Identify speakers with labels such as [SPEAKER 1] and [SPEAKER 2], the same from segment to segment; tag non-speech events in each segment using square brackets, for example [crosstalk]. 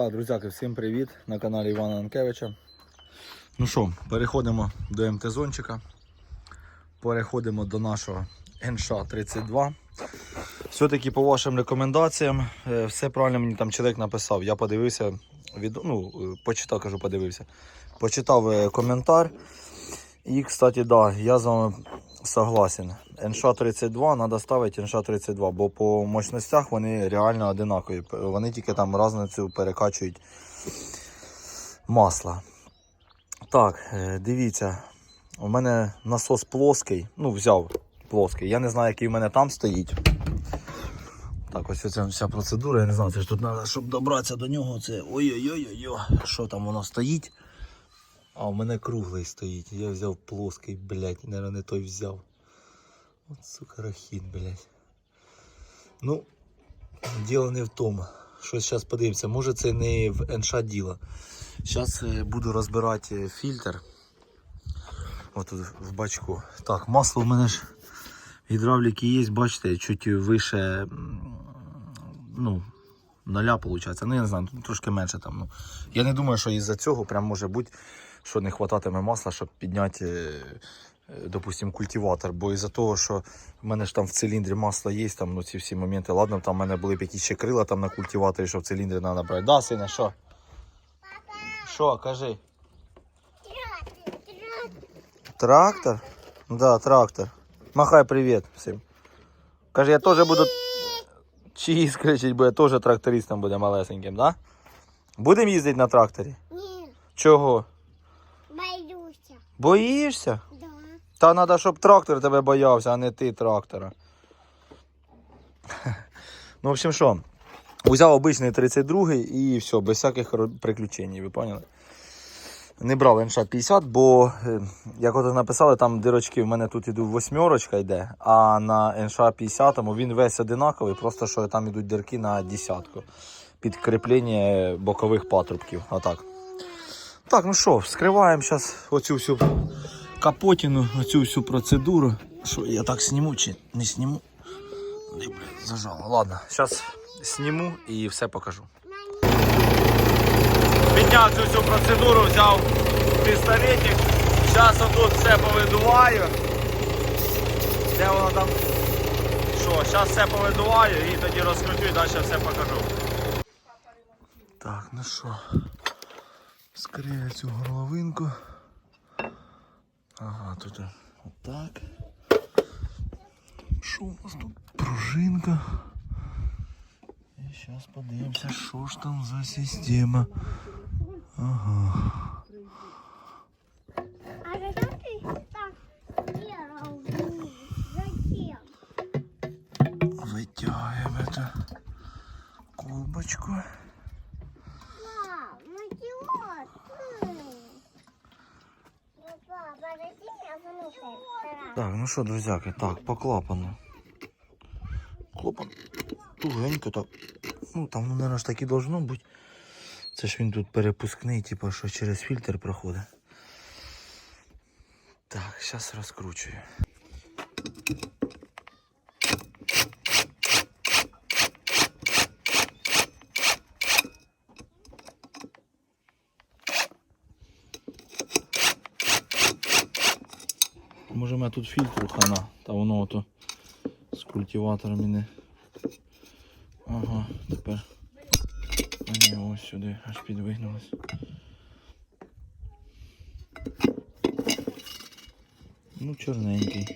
[SPEAKER 1] Так, друзяки, всім привіт на каналі Івана Анкевича. Ну що, переходимо до МТ-зончика. Переходимо до нашого НШ-32. Все-таки по вашим рекомендаціям, е, все правильно мені там чоловік написав. Я подивився, від, ну, е, почитав, кажу, подивився. Почитав е, коментар. І, кстати, да, я з вами согласен. НШ-32 треба ставити НШ-32, бо по мощностях вони реально одинакові. Вони тільки там різницю перекачують масла. Так, е, дивіться, у мене насос плоский. Ну, взяв плоский. Я не знаю, який у мене там стоїть. Так, ось ця вся процедура, я не знаю, це ж тут треба, щоб добратися до нього. Це ой-ой-ой, що там воно стоїть. А у мене круглий стоїть. Я взяв плоский, блядь, наверное, не той взяв. От сука рахін, блядь. Ну, діло не в тому. Що зараз подивимося, може це не в НШ діло. Зараз буду розбирати е, фільтр. Ось тут в бачку. Так, масло в мене ж гідравліки є, бачите, чуть вище ну, ноля виходить. Ну я не знаю, трошки менше там. Ну. Я не думаю, що із-за цього прям може бути, що не хвататиме масла, щоб підняти, е, допустим, культиватор. Бо із-за того, що в мене ж там в циліндрі масло є, там ну, ці всі моменти. Ладно, там в мене були б якісь ще крила там на культиваторі, що в циліндрі треба брати. Да, сине, що? Що, кажи? Трактор? Да, трактор. Махай привіт всім. Каже, я теж буду чиїсь кричить, бо я теж трактористом буде малесеньким, да? Будемо їздити на тракторі?
[SPEAKER 2] Ні,
[SPEAKER 1] Чого?
[SPEAKER 2] боюся.
[SPEAKER 1] Боїшся?
[SPEAKER 2] Да.
[SPEAKER 1] Та треба, щоб трактор тебе боявся, а не ти трактора. Ну, в общем, що? Узяв обичний 32-й і все, без всяких приключень, ви поняли? Не брав НШ 50, бо, е, як от написали, там дирочки в мене тут іду восьмерочка йде, а на НШ 50 він весь одинаковий, просто що там йдуть дирки на десятку. Під кріплення бокових патрубків. Отак. Так, ну що, вскриваємо зараз оцю всю капотину, оцю всю процедуру. Що я так сніму чи не сніму? Ой, блін, зажало. Ладно, зараз сніму і все покажу. Підняв цю всю процедуру, взяв пістолетик. Зараз отут все повидуваю. Де воно там? Що, зараз все повидуваю і тоді розкрутю і далі все покажу. Так, ну що, скрию цю горловинку. Ага, тут отак. Що у нас тут? Пружинка. І зараз подивимося, що ж там за система. Ага.
[SPEAKER 2] А зачем ты так делал? Зачем?
[SPEAKER 1] Витягуємо эту колбочку.
[SPEAKER 2] Пап, ну чего ты? Ну, пап, подожди, я замыслил.
[SPEAKER 1] Так, ну що, друзяки, так, по клапану. Клапан тугенько так. Ну там, ну, наверное, ж так і должно бути. Це ж він тут перепускний, типу, що через фільтр проходить. Так, зараз розкручую. Може, мене тут фільтр хана, та воно ото з культиваторами не. Ага, тепер. А ні, ось сюди, аж підвигнулось. Ну, чорненький.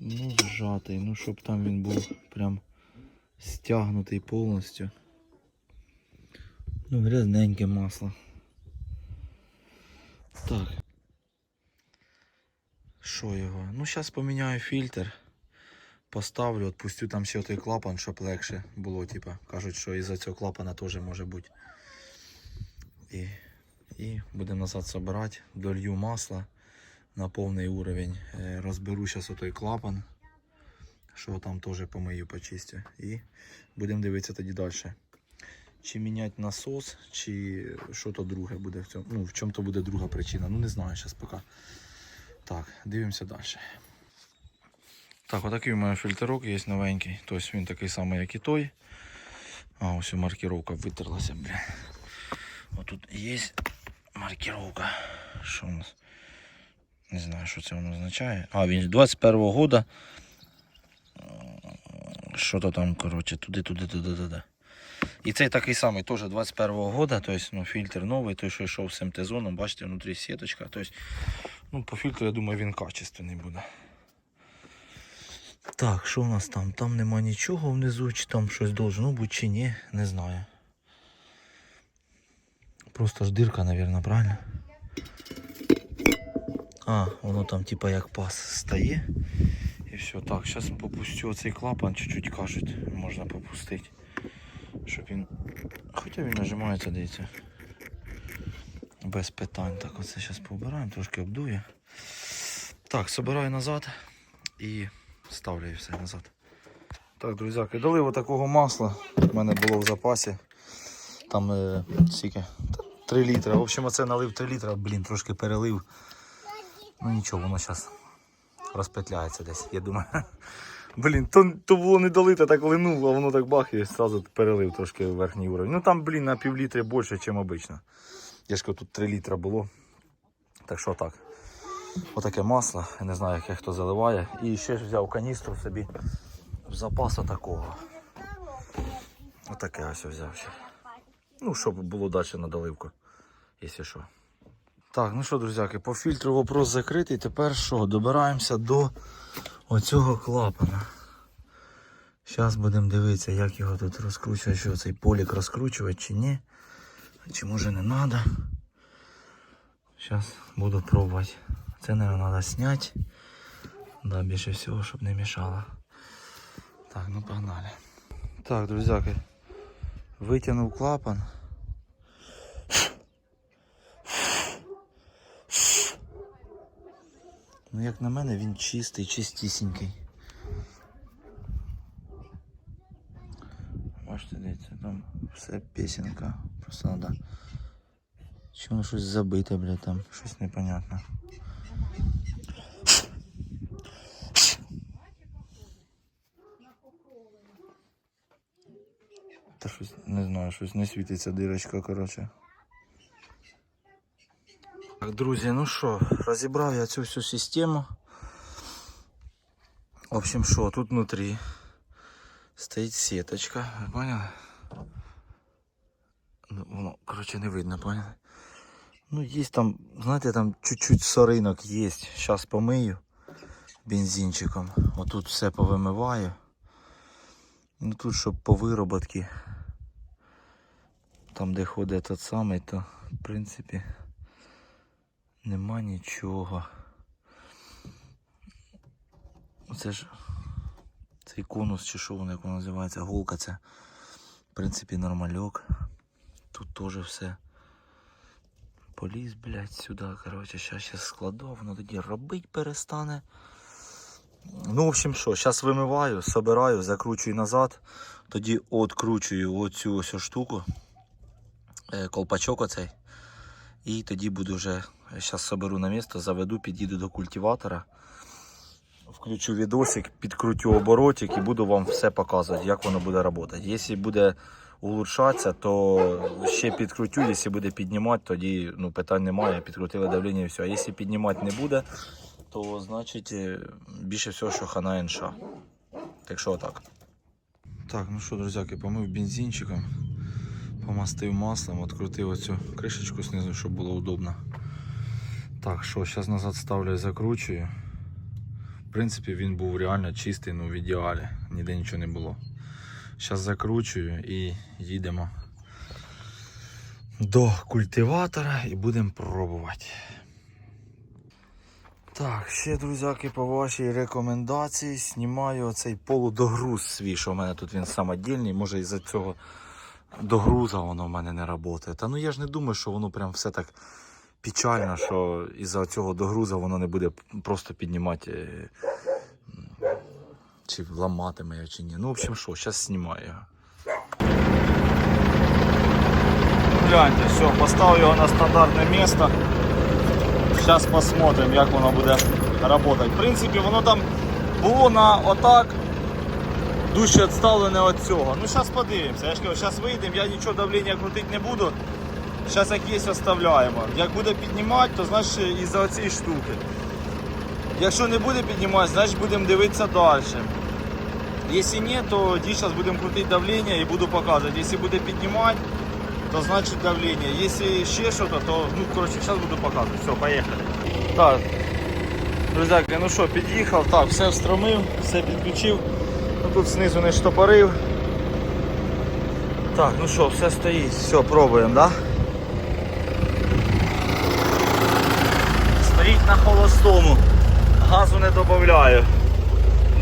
[SPEAKER 1] Ну, зжатий, ну щоб там він був прям стягнутий повністю. Ну, грязненьке масло. Так. Що його? Ну, зараз поміняю фільтр. Поставлю, відпустю там ще той клапан, щоб легше було. Типа. Кажуть, що із-за цього клапана теж може бути. І, і будемо назад збирати, долью масла на повний уровень. Е, Розберу зараз отой клапан, що там теж помию, почистю. І будемо дивитися тоді далі. Чи міняти насос, чи що то друге буде в цьому. Ну, в чому то буде друга причина. Ну не знаю зараз поки. Так, дивимося далі. Так, отакий у мене фільтрок є новенький. Тобто він такий самий, як і той. А, ось і маркировка витерлася, бля. Отут є маркировка. Що у нас? Не знаю, що це воно означає. А, він з 21-го года. Що то там, коротше, туди, туди, туди, туди. І цей такий самий, теж 21-го года, тобто, ну, фільтр новий, той, що йшов з МТ-зоном, бачите, внутрі сіточка. Тобто, ну, по фільтру, я думаю, він качественний буде. Так, що у нас там? Там нема нічого внизу, чи там щось должно бути, чи ні, не знаю. Просто ж дирка, мабуть, правильно? А, воно там типа як пас стає. І все. Так, зараз попустю оцей клапан, чуть-чуть кажуть, можна попустити. Щоб він. Хоча він нажимається, дивіться. Без питань. Так, оце зараз пообираємо, трошки обдує. Так, собираю назад і ставлю все назад. Так, друзяки, долив отакого масла. У мене було в запасі. Там е, скільки? 3 літра. В общем, оце налив 3 літра, блін, трошки перелив. Ну нічого, воно зараз розпетляється десь, я думаю. [laughs] Блін, то, то було не долите, так линув, а воно так бах і одразу перелив трошки в верхній уровень. Ну там, блін, на пів літри більше, ніж обично. Я ж кажу, тут 3 літра було. Так що так. Отаке масло, я не знаю, яке хто заливає. І ще ж взяв каністру собі в запас такого. Отаке ось взяв. Ну, щоб було далі на доливку, якщо що. Так, ну що, друзяки, по фільтру вопрос закритий. Тепер що? Добираємося до оцього клапана. Зараз будемо дивитися, як його тут розкручувати, що цей полік розкручувати чи ні. Чи може не треба. Зараз буду пробувати. Це, мабуть, треба зняти. Да, більше всього, щоб не мішало. Так, ну погнали. Так, друзяки, витягнув клапан. Ну, як на мене, він чистий, чистісінький. Бачите, дивіться, там все пісенка. Просто треба. Чи щось забите, блядь, там щось непонятне. Та щось, не знаю, щось не світиться дирочка, коротше. Так, друзі, ну що, розібрав я цю всю систему. В общем, що, тут внутрі стоїть сіточка, ви поняли? Ну, воно, коротше, не видно, поняли? Ну, є там, знаєте, там чуть-чуть соринок є. Зараз помию бензинчиком. Отут все повимиваю. Ну тут, щоб по вироботки, там де ходить тот самий, то в принципі нема нічого. Оце ж цей конус чи що воно як воно називається, голка це в принципі нормальок. Тут теж все. Поліз, блядь, сюди. Коротше, зараз ще складу, воно тоді робить перестане. Ну, в общем, що, зараз вимиваю, собираю, закручую назад, тоді откручую оцю ось штуку, колпачок оцей. І тоді буду вже, зараз соберу на місце, заведу, під'їду до культиватора, включу відосик, підкрутю оборотик і буду вам все показувати, як воно буде працювати. Якщо буде улучшатися, то ще підкрутю, якщо буде піднімати, тоді ну, питань немає, підкрутили давлення і все. А якщо піднімати не буде, то значить е, більше всього, що хана НШ. Так що так. Так, ну що, друзяки, помив бензинчиком, помастив маслом, відкрутив оцю кришечку знизу, щоб було удобно. Так, що, зараз назад ставлю і закручую. В принципі, він був реально чистий, ну в ідеалі, ніде нічого не було. Зараз закручую і їдемо до культиватора і будемо пробувати. Так, ще, друзяки, по вашій рекомендації знімаю оцей полудогруз свій, що в мене тут він самодільний, може із-за цього догруза воно в мене не працює. Та ну я ж не думаю, що воно прям все так печально, що із-за цього догруза воно не буде просто піднімати е, чи ламатиме його, чи ні. Ну, в общем, що, зараз знімаю його. Гляньте, все, поставив його на стандартне місце. Зараз посмотрим, як воно буде працювати. В принципі, воно там було на отак. Дужче відставлене від цього. Ну зараз подивимося. Я ж кажу, зараз вийдемо, я нічого давлення крутити не буду. Зараз як є, оставляємо. Як буде піднімати, то значить із-за цієї штуки. Якщо не буде піднімати, значить будемо дивитися далі. Якщо ні, то зараз будемо крутити давлення і буду показувати. Якщо буде піднімати, то значить давлення. Якщо ще щось, то ну, коротше, зараз буду показувати. Все, поїхали. Так, друзяки, ну що, під'їхав, так, все встромив, все підключив. Ну, тут знизу не штопорив. Так, ну що, все стоїть, все, пробуємо, да? Стоїть на холостому. Газу не додаю.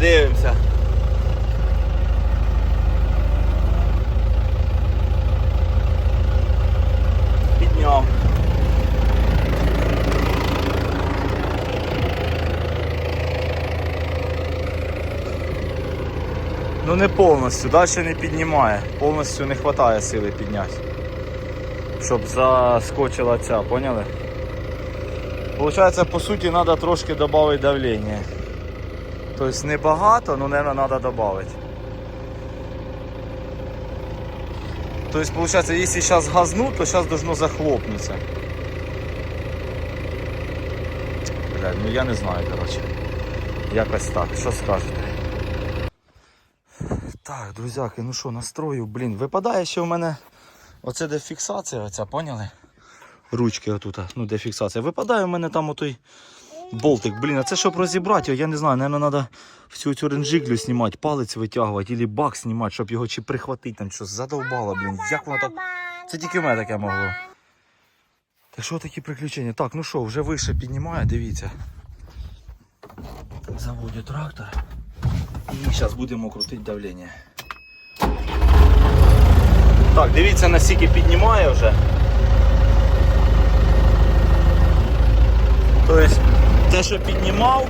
[SPEAKER 1] Дивимося. Підняв. Ну не повністю, далі не піднімає. Повністю не вистачає сили підняти. Щоб заскочила ця, поняли? Получається, по суті, треба трошки додати давлення. Тобто не багато, але, мабуть, треба додати. Тобто, получается, если сейчас газну, то сейчас должно захлопнуться. Блядь, ну я не знаю, короче. Якось так. Що скажете? Так, друзяки, ну що, настрою, блін, випадає ще в мене оце де фіксація, оця, поняли? Ручки отут, ну де фіксація. Випадає в мене там отой болтик, блін, а це щоб розібрати, я не знаю, наверное, треба всю цю ренжиклю знімати, палець витягувати, або бак знімати, щоб його чи прихватити, там щось задовбало, блін. Як воно так. Це тільки в мене таке могло. Так що такі приключення? Так, ну що, вже вище піднімає, дивіться. Заводю трактор. І зараз будемо крутити давлення. Так, дивіться, наскільки піднімає вже. Тобто, те, що піднімав,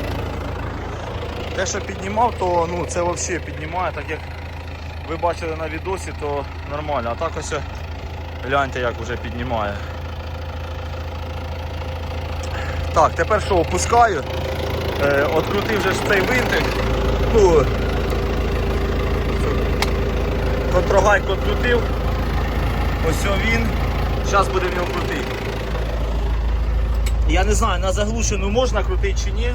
[SPEAKER 1] те, що піднімав, то ну, це взагалі піднімає, так як ви бачили на відосі, то нормально. А так ось гляньте, як вже піднімає. Так, тепер що, опускаю. Е, открутив вже ж цей винтик. Ну, контрогайку открутив. Ось він. Зараз будемо його крутити. Я не знаю, на заглушену можна крутити чи ні.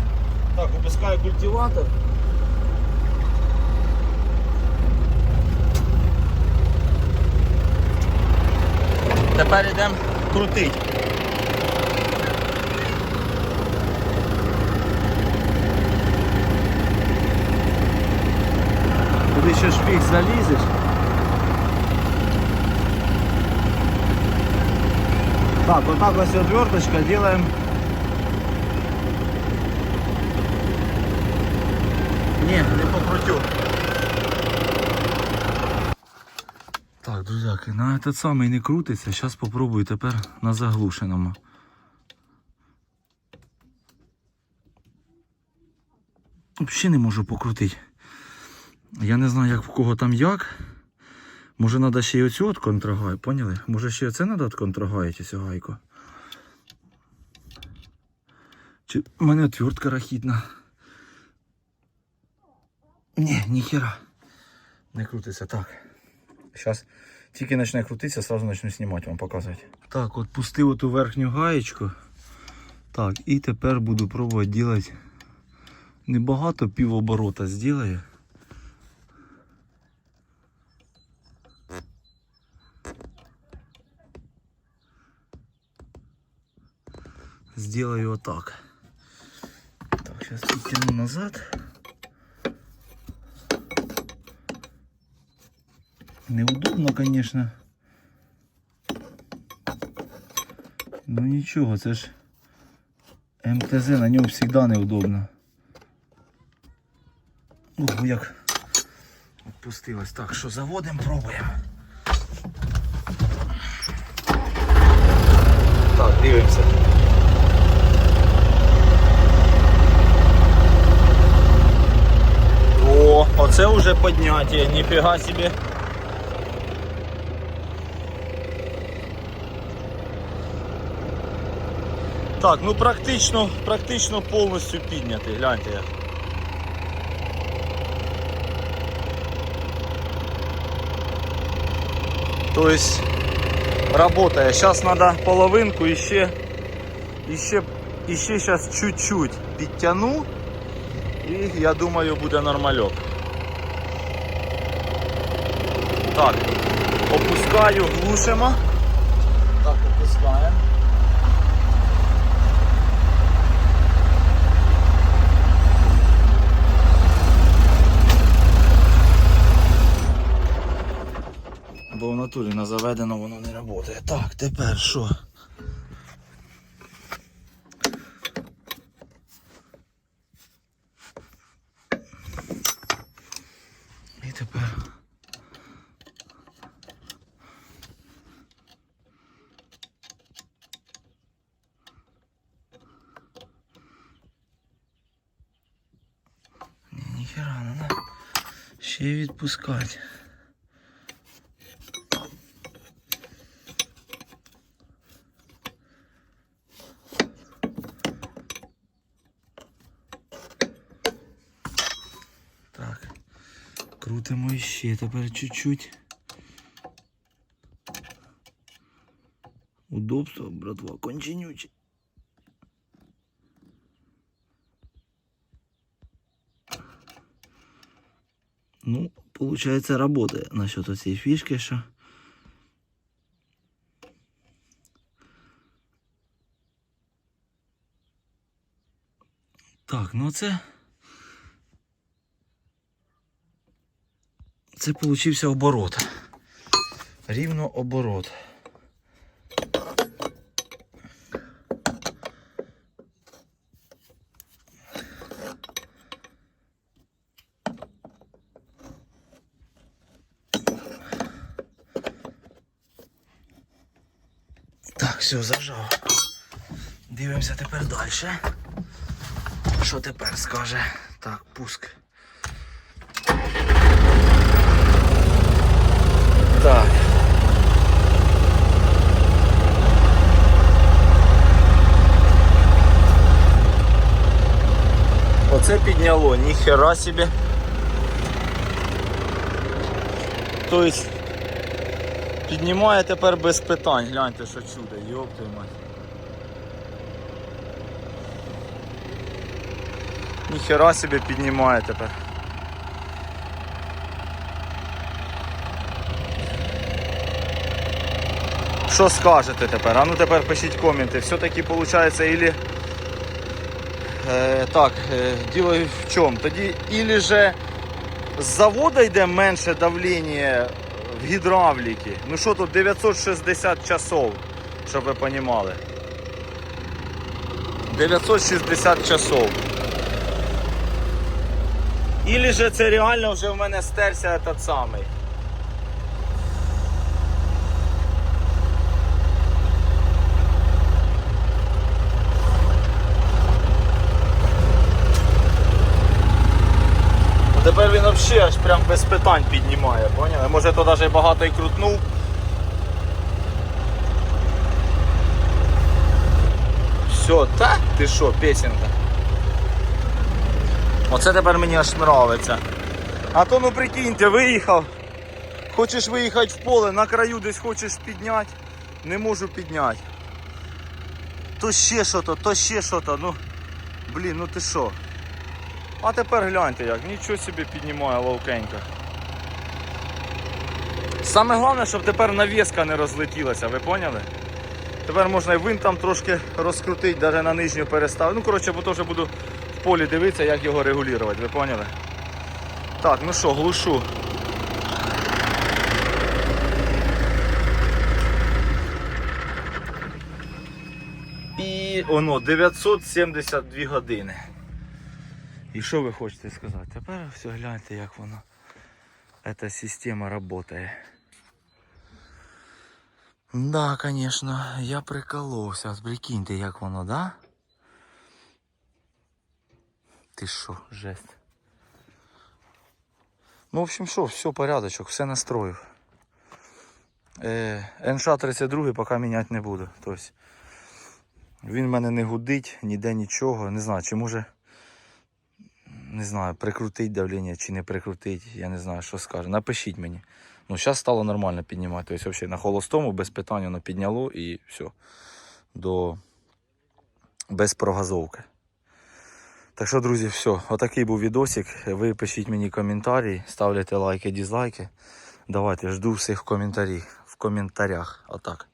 [SPEAKER 1] Так, опускаю культиватор. Тепер йдемо крутити. Шпік залізеш. Так, вот так вот отверточка делаем. Не, не покрутю. Так, друзяки, на этот самий не крутиться. Зараз попробую тепер на заглушеному. Взагалі не можу покрутити. Я не знаю, як в кого там як. Може треба ще й оцю от контрагай, поняли? Може ще оце треба от контрагаїти цю гайку. Чи в мене отвертка рахітна. Ні, ніхера. Не крутиться так. Зараз тільки почне крутитися, сразу почну знімати вам показувати. Так, от пустив оту верхню гаєчку. Так, і тепер буду пробувати робити небагато півоборота зроблю. Сделаю вот так. Так, сейчас тяну назад. Неудобно, конечно. Ну нічого, це ж МТЗ, на ньому завжди неудобно. Ого, як відпустилось. Так, що заводимо, пробуємо. Так, дивимося. Оце вже підняття, ніфіга собі. Так, ну практично, практично повністю піднятий, гляньте як. То есть работает. Сейчас надо половинку еще, еще, еще сейчас чуть-чуть підтяну. І я думаю, буде нормальок. Так, опускаю, глушимо. Так, опускаємо. Бо в натурі на заведено воно не працює. Так, тепер що? Ніхера, надо. Ще й відпускати. Так. Крутимо ще тепер чуть-чуть. Удобство, братва, конченюче. Получается, работает насчет этой фишки, что Так, ну це. Це получився оборот. Рівно оборот. Так, все, зажав. Дивимося тепер далі. Що тепер скаже? Так, пуск. Так. Оце підняло, ніхера собі. Тобто піднімає тепер без питань. Гляньте, що чудо, йоптуй мать. Ніхера собі піднімає тепер. Що скажете тепер? А ну тепер пишіть коменти. Все-таки виходить, ілі... Е, так, е, діло в чому? Тоді ілі же з заводу йде менше давлення в гідравліки. Ну що тут 960 часов, щоб ви розуміли. 960 часов. Ілі же це реально вже в мене стерся этот самий. Тепер він взагалі аж прям без питань піднімає, поняли? Може то навіть багато і крутнув. Все, так? Ти що, песенка? Оце тепер мені аж нравиться. А то ну прикиньте, виїхав. Хочеш виїхати в поле, на краю десь хочеш підняти, не можу підняти. То ще що то, то ще що то, ну блін, ну ти що? А тепер гляньте як, нічого собі піднімає ловкенько. Саме головне, щоб тепер навіска не розлетілася, ви поняли? Тепер можна і винт там трошки розкрутити, навіть на нижню переставити. Ну, коротше, бо теж буду в полі дивитися, як його регулювати, ви поняли? Так, ну що, глушу. І воно 972 години. І що ви хочете сказати? Тепер все гляньте, як воно. Эта система работает. Да, конечно, я приколовся. Прикиньте, як воно, да? Ти що, жесть. Ну, в общем, що, все, порядочок, все настроїв. Е, НШ-32 поки міняти не буду. Тобто, він в мене не гудить, ніде нічого. Не знаю, чи може не знаю, прикрутить давлення чи не прикрутить, я не знаю, що скаже. Напишіть мені. Ну, зараз стало нормально піднімати. Тобто, взагалі, на холостому без питань воно підняло і все. До... Без прогазовки. Так що, друзі, все. Отакий був відосик. Ви пишіть мені коментарі, ставляйте лайки, дізлайки. Давайте, жду всіх в коментарі, в коментарях. Отак.